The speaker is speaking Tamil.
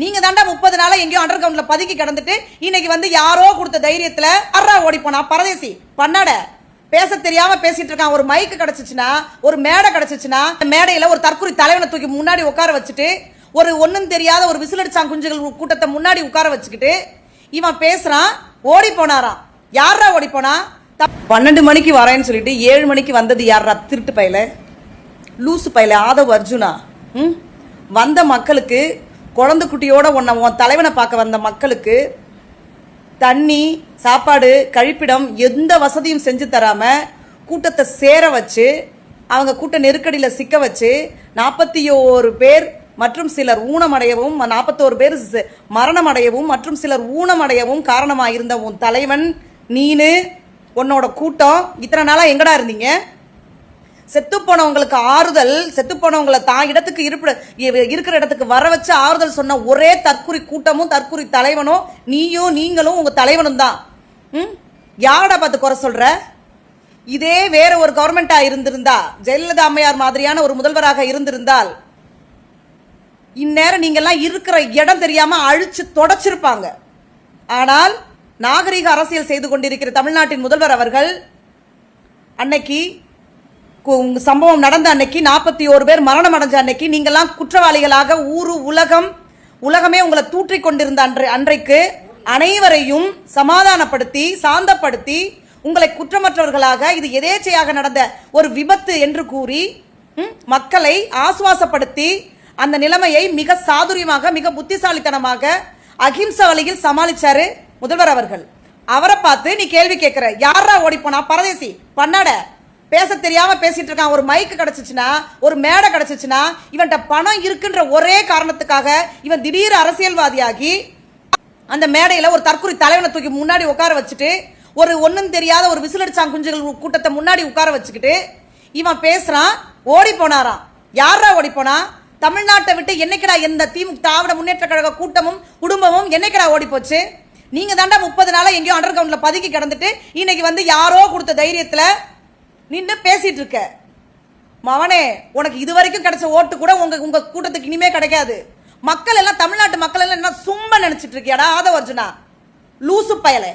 நீங்க தாண்டா முப்பது நாளா எங்கேயோ அண்டர் கிரவுண்ட்ல பதுக்கி கிடந்துட்டு இன்னைக்கு வந்து யாரோ கொடுத்த தைரியத்துல அறா ஓடி போனா. பரதேசி பண்ணாட பேச தெரியாம பேசிட்டு இருக்கான். ஒரு மைக்கு கிடைச்சிச்சுன்னா ஒரு மேடை கிடைச்சிச்சுன்னா அந்த மேடையில ஒரு தற்கொலை தலைவனை தூக்கி முன்னாடி உட்கார வச்சுட்டு ஒரு ஒன்றும் தெரியாத ஒரு விசிலடிச்சான் குஞ்சுகள் கூட்டத்தை முன்னாடி உட்கார வச்சுக்கிட்டு இவன் பேசுறான் ஓடி போனாராம். யாரா ஓடி போனா? த- பன்னெண்டு மணிக்கு வரேன்னு சொல்லிட்டு ஏழு மணிக்கு வந்தது யாரா திருட்டு பயல. லூசு பையல. ஆதவ் அர்ஜுனா. ம்? வந்த மக்களுக்கு குழந்தை குட்டியோட உன்னை உன் தலைவனை பார்க்க வந்த மக்களுக்கு தண்ணி சாப்பாடு கழிப்பிடம் எந்த வசதியும் செஞ்சு தராம கூட்டத்தை சேர வச்சு அவங்க கூட்ட நெருக்கடியில் சிக்க வச்சு நாற்பத்தி ஓரு பேர் மற்றும் சிலர் ஊனமடையவும் நாற்பத்தோரு பேர் மரணமடையவும் மற்றும் சிலர் ஊனமடையவும் காரணமாக இருந்த உன் தலைவன் நீனு உன்னோட கூட்டம் இத்தனை நாளாக எங்கடா இருந்தீங்க? செத்து போனவங்களுக்கு ஆறுதல் செத்து போனவங்களை தான் இடத்துக்கு இருப்பிட இருக்கிற இடத்துக்கு வர வச்சு ஆறுதல் சொன்ன ஒரே தற்குறி கூட்டமும் தற்குறி தலைவனும் நீயும் நீங்களும் உங்க தலைவனும் தான். ம்? யாரடா பார்த்து குறை சொல்ற? இதே வேற ஒரு கவர்மெண்டா இருந்திருந்தா ஜெயலலிதா அம்மையார் மாதிரியான ஒரு முதல்வராக இருந்திருந்தால் இந்நேரம் நீங்கெல்லாம் இருக்கிற இடம் தெரியாம அழிச்சு தொடச்சிருப்பாங்க. ஆனால் நாகரிக அரசியல் செய்து கொண்டிருக்கிற தமிழ்நாட்டின் முதல்வர் அவர்கள் அன்னைக்கு சம்பவம் நடந்த அன்னைக்கு நாற்பத்தி ஓரு பேர் மரணம் அடைஞ்ச அன்னைக்கு நீங்கள்லாம் குற்றவாளிகளாக ஊரு உலகம் உலகமே உங்களை தூற்றிக் கொண்டிருந்த அன்றை அன்றைக்கு அனைவரையும் சமாதானப்படுத்தி சாந்தப்படுத்தி உங்களை குற்றமற்றவர்களாக இது எதேச்சையாக நடந்த ஒரு விபத்து என்று கூறி மக்களை ஆசுவாசப்படுத்தி அந்த நிலைமையை மிக சாதுரியமாக மிக புத்திசாலித்தனமாக அகிம்ச வழியில் சமாளிச்சாரு முதல்வர் அவர்கள். அவரை பார்த்து நீ கேள்வி கேட்குற யாரா ஓடிப்போனா பரதேசி பண்ணாட. பேச தெரியாம பேசிட்டு இருக்கான். ஒரு மைக்கு கிடைச்சிச்சுன்னா ஒரு மேடை கிடைச்சிச்சுன்னா இவன்கிட்ட பணம் இருக்குன்ற ஒரே காரணத்துக்காக இவன் திடீர் அரசியல்வாதியாகி அந்த மேடையில் ஒரு தற்கொலை தலைவனை தூக்கி முன்னாடி உட்கார வச்சுட்டு ஒரு ஒன்றும் தெரியாத ஒரு விசிலடிச்சான் குஞ்சுகள் கூட்டத்தை முன்னாடி உட்கார வச்சுக்கிட்டு இவன் பேசுகிறான் ஓடி போனாராம். யாரா ஓடி போனா? தமிழ்நாட்டை விட்டு என்னைக்கடா எந்த திமுக திராவிட முன்னேற்ற கழக கூட்டமும் குடும்பமும் என்னைக்கடா ஓடி போச்சு? நீங்க தாண்டா முப்பது நாளா எங்கேயோ அண்டர் கிரவுண்ட்ல பதுக்கி கிடந்துட்டு இன்னைக்கு வந்து யாரோ கொடுத்த தைரியத்துல நின்று பேசிட்டு இருக்க மவனே உனக்கு இது வரைக்கும் கிடைச்ச ஓட்டு கூட உங்க உங்க கூட்டத்துக்கு இனிமே கிடைக்காது. மக்கள் எல்லாம் தமிழ்நாட்டு மக்கள் எல்லாம் என்ன சும்மா நினைச்சிட்டு இருக்கியாடா ஆதவ அர்ஜுனா? லூசு பயலே.